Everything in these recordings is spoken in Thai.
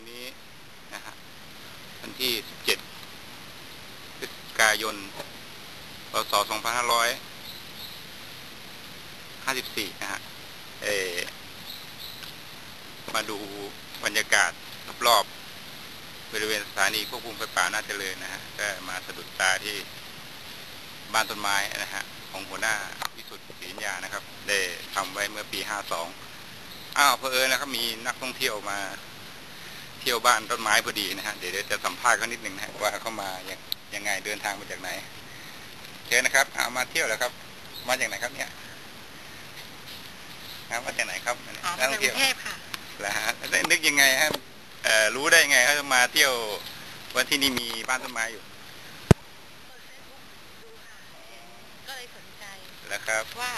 วันนี้นะฮะวันที่ 17พฤศจิกายนพศ2554 นะฮะเอมาดูบรรยากาศรอบๆบริเวณสถานีควบคุมไฟป่าน่าเจริญนะฮะก็มาสะดุดตาที่บ้านต้นไม้นะฮะของหัวหน้าวิสุทธิ์ศรีญญานะครับ ได้ทำไว้เมื่อปี 52 อ้าวเพอเอิญนะครับมีนักท่องเที่ยวมา ที่ยวบ้านต้นไม้พอดีนะฮะเดี๋ยวจะสัมภาษณ์เขานิดหนึ่งนะฮะว่าเขามายังยังไงเดินทางมาจากไหนเชิญนะครับเอามาเที่ยวแล้วครับ มาจากไหนครับเนี่ยครับมาจากไหนครับอ๋อนัมากท่จากองกเที่รุยวงเทพค่ะแล้วฮะแล้วนึกยังไงฮะเอ่อรู้ได้ยังไงเขาจะมาเที่ยววันที่นี่มีบ้านต้นไม้อยู่ก็เลยสนใจแล้วครับว่า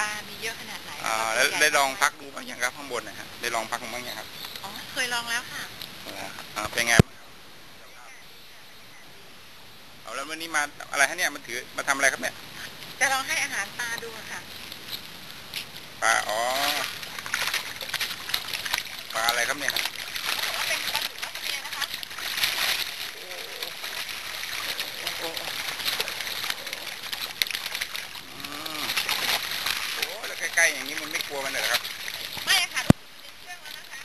ปลามีเยอะขนาดไหนอ่าก็แล้วตัวใหญ่ได้ลองมากพักดูบ้างยังครับข้างบนนะฮะได้ลองพักบ้างยังครับอ๋อ เคยลองแล้วค่ะอ่าเป็นไงบ้างครับเอาแล้ววันนี้มาอะไรฮะเนี่ยมันถือมาทำอะไรครับเนี่ยจะลองให้อาหารปลาดูอะค่ะปลาอ๋อปลาอะไรครับเนี่ยครับว่าเป็นปลาดุกรัสเซียนะคะโอ้อืมโอ้แล้วใกล้ๆอย่างนี้มันไม่กลัวมันเหรอครับ ไม่อะค่ะรู้สึกติดเครื่องแล้วนะคะ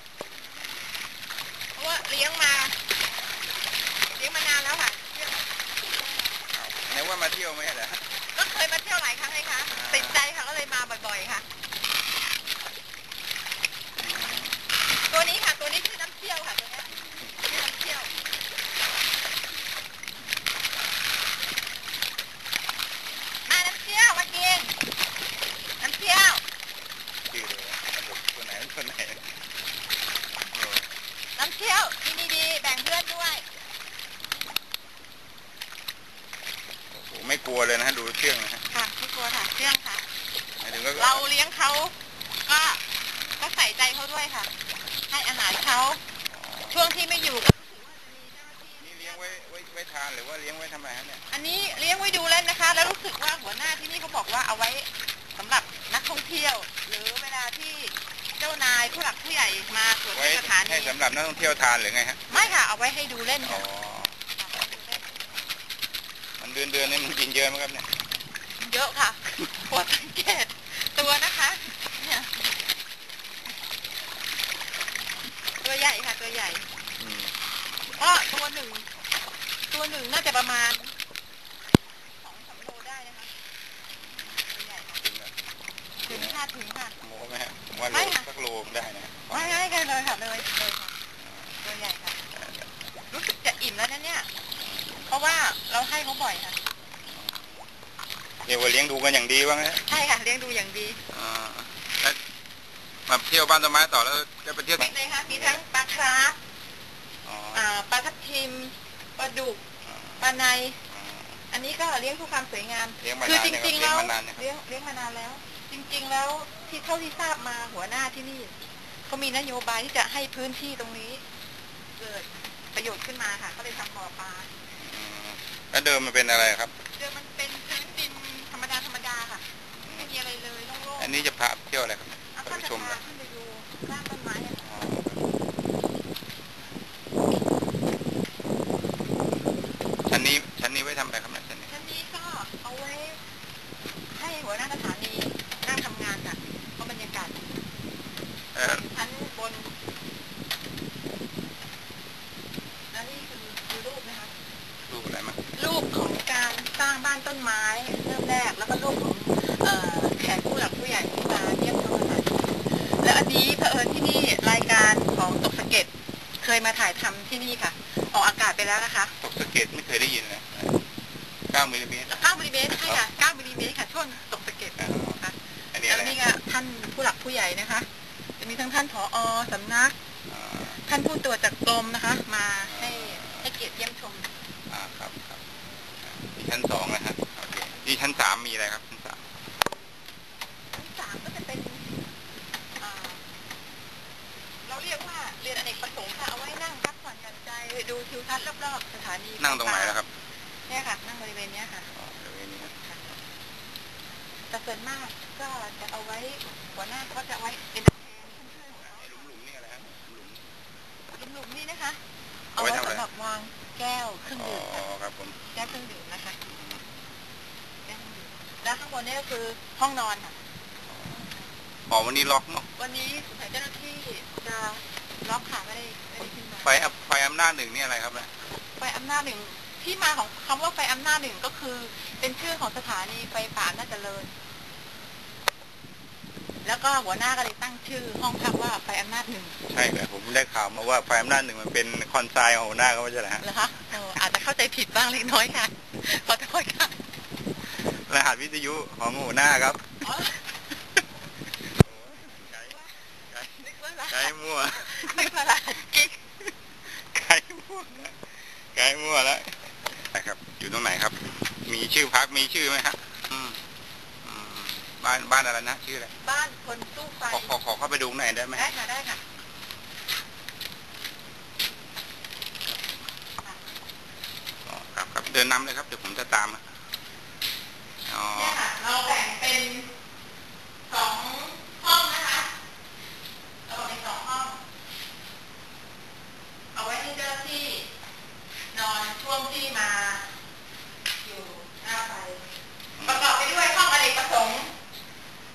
เพราะว่าเลี้ยงมา เลี้ยงมานานแล้วค่ะเชื่อง เอาไหนว่า มาเที่ยวไหมเหรอก็เคยมาเที่ยวหลายครั้งเลยค่ะ ติดใจค่ะก็เลยมาบ่อยๆค่ะ ตัวนี้ค่ะตัวนี้ชื่อน้ำเชี่ยวค่ะตัวเนี้ยชื่อน้ำเชี่ยว มาน้ำเชี่ยวมากินน้ำเชี่ยวชื่อเลยตัวไหนตัวไหนโอ้น้ำเชี่ยวที่นี่ดีแบ่งเพื่อนด้วย โห ไม่กลัวเลยนะฮะดูเชื่องนะฮะค่ะไม่กลัวค่ะเชื่องค่ะ หมายถึงว่าเราเลี้ยงเขาก็ก็ใส่ใจเขาด้วยค่ะ ให้อาหารเขาช่วงที่ไม่อยู่ก็รู้สึกว่าจะมีเจ้าหน้าที่นี่เลี้ยงไว้ไว้ไว้ทานหรือว่าเลี้ยงไว้ทำไมฮะเนี่ยอันนี้เลี้ยงไว้ดูเล่นนะคะ แล้วรู้สึกว่าหัวหน้าที่นี่เขาบอกว่าเอาไว้สำหรับนักท่องเที่ยว หรือเวลาที่เจ้านายผู้หลักผู้ใหญ่มาตรวจไว้ที่สถานีให้สำหรับนักท่องเที่ยวทานหรือไงฮะไม่ค่ะเอาไว้ให้ดูเล่นอ๋อค่ะมัน เดือนเดือนนี่มันกินเยอะไหมครับเนี่ยเยอะค่ะปวดสังเกตตัวนะคะเนี่ยตัวใหญ่ค่ะตัวใหญ่อืมก็ตัวหนึ่ง ตัวหนึ่งน่าจะประมาณสองสามโลได้นะคะตัวใหญ่ค่ะถึงอะถึงค่ะถึงค่ะโมไหมฮะผมว่าโลไม่ค่ะสักโลได้นะไม่ไม่กันเลยค่ะเลยเลยค่ะตัวใหญ่ค่ะรู้สึกจะอิ่มแล้วนะเนี่ย เพราะว่าเราให้เขาบ่อยค่ะ เดี๋ยวว่าเลี้ยงดูกันอย่างดีว่างนะใช่ค่ะเลี้ยงดูอย่างดีอ่าแล้วมาเที่ยวบ้านต้นไม้ต่อแล้วจะไปเที่ยวเด็กเลยค่ะมีทั้งปลาคราฟอ๋ออ่าปลาทับทิมปลาดุกปลาในอ๋ออันนี้ก็เลี้ยงเพื่อความสวยงาม เลี้ยงมาคืนานจเนี่ยริงๆเลี้ยแล้งวมานานเนี่ยเลี้ยงเลี้ยงมานานแล้ว จริง ๆ แล้วที่เท่าที่ทราบมาหัวหน้าที่นี่เขามีนโยบายที่จะให้พื้นที่ตรงนี้ เกิดประโยชน์ขึ้นมาค่ะ ก็เลยทำบ่อปลาอืม แล้วเดิมมันเป็นอะไรครับ เดิมมันเป็นพื้นดินธรรมดาธรรมดาค่ะไม่มีอะไรเลยโล่งๆอันนี้จะพาเที่ยวอะไรครับเอาพาก็ไปจะชมพาเลยขึ้นไปดูรากต้นไม้อะค่ะอ๋อชั้นนี้ชั้นนี้ไว้ทำอะไรครับเนี่ยชั้นนี้ ชั้นนี้ก็เอาไว้ ให้หัวหน้าสถานีนั่งทำงานค่ะเพราะบรรยากาศ เออ ชั้นบนแล้วนี่คือคือรูปนะคะ รูปอะไรมั้ง รูปของการสร้างบ้านต้นไม้เริ่มแรก แล้วก็รูปของเอ่อแขกผู้หลักผู้ใหญ่ที่มาเยี่ยมชมสถานที่และอันนี้เผอิญที่นี่รายการของตกสะเก็ด เคยมาถ่ายทำที่นี่ค่ะ ออกอากาศไปแล้วนะคะตกสะเก็ดไม่เคยได้ยินเลยเก้ามิลลิเมตร9มิลลิเมตรใช่ค่ะ9มิลลิเมตรค่ะช่วงตกสะเก็ดอ๋อค่ะอันนี้แล้อะไรวนี่ก็ท่านผู้หลักผู้ใหญ่นะคะ จะมีทั้งท่านผอสำนักอ่าท่านผู้ตรวจจากกรมนะคะ มาให้ให้เกียรติเยี่ยมชมอ่าครับครับอ่าที่ชั้นสองนะฮะโอเคที่ชั้นสามมีอะไรครับชั้นสาม ชั้นสามก็จะเป็นอ่าเราเรียกว่าเรียนอเนกประสงค์ค่ะ เอาไว้นั่งพักผ่อนหย่อนใจ ดูทิวทัศน์รอบๆสถานีนั่งตรงไหนแล้วครับ เนี่ยค่ะ นั่งบริเวณเนี้ยค่ะอ๋อบริเวณนี้ครับแต่ส่วนมากก็จะเอาไว้หัวหน้าก็จะไว้เป็นเอนเตอร์เทนเพื่อนๆของเขาไอ้หลุมหลุมๆนี่อะไรครับหลุมนะคะ เอาเอาไว้ไว้ทำอะไรสำหรับวางแก้วเครื่องอ๋อดื่มค่ะครับผมแก้วเครื่องดื่มนะคะแก้วเครื่องดื่มแล้วข้างบนนี่ก็คือห้องนอนค่ะอ๋อวันนี้ล็อกเนาะวันนี้สงสัยเจ้าหน้าที่จะล็อกค่ะไม่ได้ไม่ได้ขึ้นมาไฟอัพไฟอำ นาจหนึ่งนี่อะไรครับเนี่ยไฟอำนาจหนึ่งที่มาของคำว่าไฟอำนาจหนึ่งก็คือ เป็นชื่อของสถานีไฟป่าอำน่าจเจริญ แล้วก็หัวหน้าก็เลยตั้งชื่อห้องพักว่าไฟอำนาจหนึ่งใช่เลยผมได้ข่าวมาว่าไฟอำนาจหนึ่งมันเป็นคอนไซน์ของหัวหน้าเขาไม่ใช่เหรอฮะเหรอคะเอออาจจะเข้าใจผิดบ้างเล็กน้อยค่ะขอโทษค่ะรหัสวิทยุของหัวหน้าครับอ๋อไกด์ไกด์นึกว่าละไกด์มั่วนึกว่าละกิ๊ก ไกด์มั่วนะไกด์มั่วแล้วนะครับ อยู่ตรงไหนครับ มีชื่อพักมีชื่อไหมฮะอืมอืมบ้านบ้านอะไรนะชื่ออะไรบ้านคนสู้ไฟขอขอขอเข้าไปดูหน่อยได้ไหมได้ค่ะได้ค่ะอ๋อครับครับเดินนำเลยครับเดี๋ยวผมจะตามนะอ๋อ เนี่ยค่ะเราแบ่งเป็นสองห้องนะคะเราแบ่งเป็นสองห้อง เอาไว้ให้เจ้าหน้าที่ นอนช่วงที่มา อยู่หน้าไฟ ประกอบไปด้วยห้องอเนกประสงค์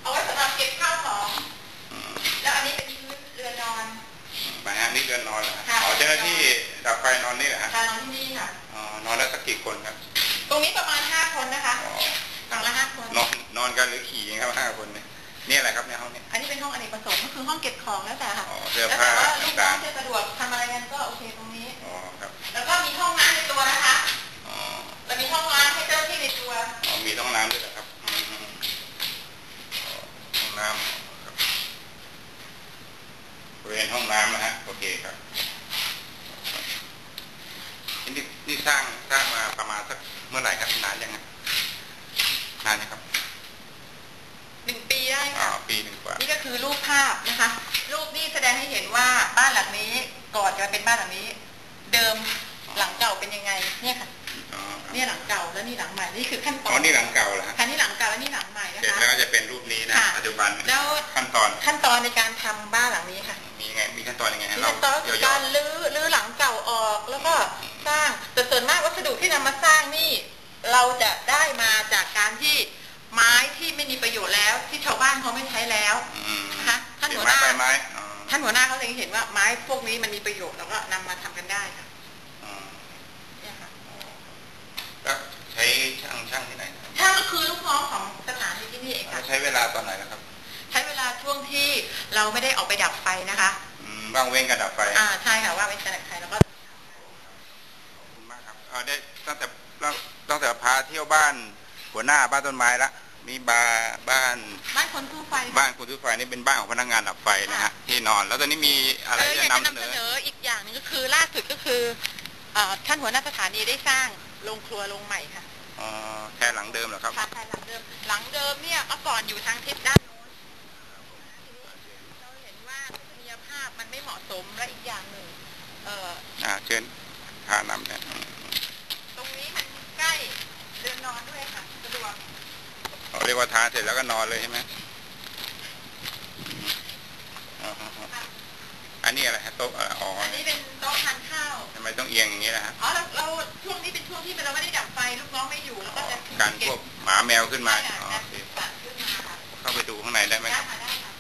เอาไว้สำหรับเก็บข้าวของ อืม แล้วอันนี้เป็นพื้นเรือนนอน ไปฮะนี่เรือนนอนเหรอฮะ ค่ะ อ๋อเจ้าหน้า ที่ดับไฟนอนนี่เหรอฮะการนอนที่นี่ค่ะอ๋อนอนแล้วสักกี่คนครับ ตรงนี้ประมาณห้าคนนะคะอ๋อฝั่งละห้าคนนอนนอนกันหรือขี่ครับห้าคนเนี่ยนี่อะไรครับในห้องนี้อันนี้เป็นห้องอเนกประสงค์ก็คือห้องเก็บของแล้วแต่ค่ะอ๋อเสื้อแล้วผ้าแต่ว่าลูกน้ต่าองงจะสะดวกทำอะไรกันก็โอเคตรงนี้ๆอ๋อครับ แล้วก็มีห้องน้ำในตัวนะคะอ๋อเรามีห้องน้ำให้เจ้าหน้าที่ในตัว อ๋อมีห้องน้ำด้วยเหรอครับอืมอ๋อห้องน้ำครับบริเวณห้องน้ำนะฮะโอเคครับนี่นี่สร้างสร้างมาประมาณสักเมื่อไหร่ครับนานยังไงนานนะครับ หนึ่งปีได้ อ๋อ ค่ะ ปีหนึ่งกว่า นี่ก็ คือรูปภาพนะคะ รูปนี้แสดงให้เห็นว่าบ้านหลังนี้ก่อนจะเป็นบ้านหลังนี้ เดิมหลังเก่าเป็นยังไงเนี่ยค่ะอ๋อเนี่ยหลังเก่าแล้วนี่หลังใหม่นี่คือขั้นตออ๋อนนี่หลังเก่าเหรอฮะค่ะนี่หลังเก่าแล้วนี่หลังใหม่นะเสร็จคะแล้วก็จะเป็นรูปนี้นะค่ะปัจจุบันแล้วขั้นตอนขั้นตอนในการทำบ้านหลังนี้ค่ะมีไงมีขั้นตอนยังไงฮะมีเราขั้นตอนก็คืย่ออการรื้อรื้อหลังเก่าออกแล้วก็สร้างแต่ส่วนมากวัสดุที่นำมาสร้างนี่ เราจะได้มาจากการที่ไม้ที่ไม่มีประโยชน์แล้ว ที่ชาวบ้านเขาไม่ใช้แล้วๆอืมนะคะท่านเห็หัวไม้หน้าใบไม้อ๋อท่านหัวหน้าเขาเลยเห็นว่าไม้พวกนี้มันมีประโยชน์แล้วก็นำมาทำกันได้ค่ะอ๋อเนี่ยค่ะแล้วใช้ช่างช่างที่ไหนครับช่างก็คือลูกน้องของสถานีที่นี่เองแล้วค่ะใช้เวลาตอนไหนนะครับ ใช้เวลาช่วงที่เราไม่ได้ออกไปดับไฟนะคะอืมว่างเว้นกันดับไฟอ่าใช่ค่ะว่าเป็นจะดับไฟแล้วก็ขอบคุณมากครับเออได้ตั้งแต่ตั้งแต่พาเที่ยวบ้านหัวหน้าบ้านต้นไม้ละ มีบาร์บ้าน บ้านคนทั่วไปบ้านคุณทุกไฟนี่เป็นบ้านของพนักงานดับไฟนะฮะที่นอน แล้วตอนนี้มีอะไรเอออจะยากจะนำเสนำนเสอนออีกอย่างหนึงก็คือล่าสุดก็คือเอ่อท่านหัวหน้าสถานีได้สร้างโรงครัวโรงใหม่ค่ะอ๋อแค่หลังเดิมเหรอครับภายภายหลังเดิม หลังเดิมเนี่ยเมื่อก่อนอยู่ทางทิศด้านโน้นทีนี้เราเห็นว่าทัศนียภาพมันไม่เหมาะสมและอีกอย่างหนึ่งเอ่อ อ่าเชิญพานำนะอืมตรงนี้มันใกล้เรือนนอนด้วยค่ะสะดวก อ๋อ เรียกว่าทานเสร็จแล้วก็นอนเลยใช่ไหมอ๋ออันนี้อะไรฮะโต๊ะอะไรอ๋ออันนี้เป็นโต๊ะทานข้าวทำไมต้องเอียงอย่างนี้ล่ะฮะอ๋อเราเราช่วงนี้เป็นช่วงที่เราไม่ได้ดับไฟลูกน้องไม่อยู่แล้วก็จะการพวกหมาแมวขึ้นมาใช่ค่ะอ๋อการโอเคจัดขึ้นมาค่ะเข้าไปดูข้างในได้ไหมได้ครับค่ะได้ค่ะ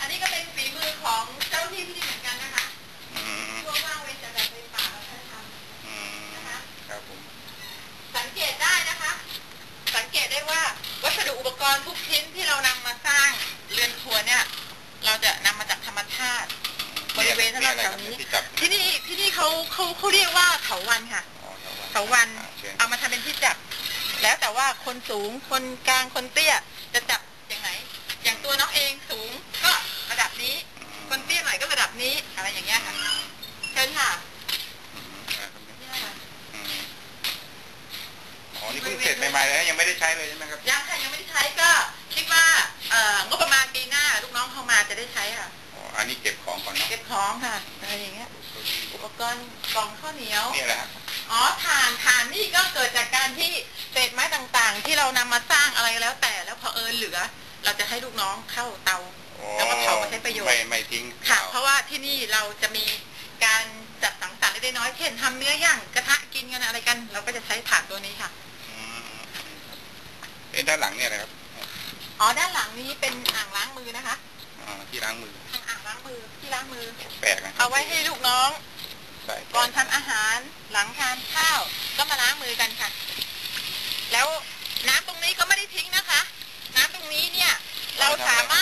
อันนี้ก็เป็นฝีมือของเจ้าที่ที่นี่เหมือนกันนะคะ อืม ช่วงว่างเว้นจากการไฟป่าเราใช้ท อืมครับผมำสังเกตได้นะคะ สังเกตได้ว่าวัสดุอุป กรณ์ทุกชิ้นที่เรานำมาสร้างเรือนครัวเนี่ย เราจะนำมาจากธรรมชาติ บริเวณรอบๆแถวนี้ ที่จับที่นี่ที่นี่เขาเขาเขาเรียกว่าเถาวันค่ะ อ๋อเถาวัน อ่าเชิญเอามาทำเป็นที่จับ แล้วแต่ว่าคนสูงคนกลางคนเตี้ยจะจับอย่างไหน อย่างตัวน้องเองสูงก็ระดับนี้ คนเตี้ยหน่อยก็ระดับนี้อะไรอย่างเงี้ยค่ะเชิญค่ะ อืมครับ นี่นะคะ อืมอ๋อ นี่ เพิ่งเสร็จใหม่ๆเลยนะยังไม่ได้ใช้เลยใช่ไหมครับ ยังค่ะยังไม่ได้ใช้ก็คิดว่าเอ่องบประมาณปีหน้าลูกน้องเข้ามาจะได้ใช้ค่ะอ๋ออันนี้เก็บของก่อนเนาะเก็บของค่ะอะไรอย่างเงี้ยอุปกรณ์กล่องข้าวเหนียว นี่แหละฮะอ๋อถ่านถ่านนี่ก็เกิดจากการที่เศษไม้ต่างๆ ที่เรานำมาสร้างอะไรแล้วแต่แล้วพอเผอิญเหลือ เราจะให้ลูกน้องเข้าเตาอ๋อแล้วก็เผามาใช้ประโยชน์ ไม่ไม่ทิ้งค่ะเผาเพราะว่าที่นี่เราจะมีการจัดสังสน้อยๆเช่นทำเนื้อย่างกระทะกินกันอะไรกัน เราก็จะใช้ถ่านตัวนี้ค่ะอืม เอ๊ะด้านหลังเนี่ยอะไรครับอ๋อด้านหลังนี้เป็นอ่างล้างมือนะคะอ๋อที่ล้างมือทางอ่างล้างมือที่ล้างมือ แปลกนะครัเอาไว้ให้ลูกน้องใส่ก่อนทำอาหารหลังทานข้าวก็มาล้างมือกันค่ะ แล้วน้ำตรงนี้ก็ไม่ได้ทิ้งนะคะ น้ำตรงนี้เนี่ย เราสาม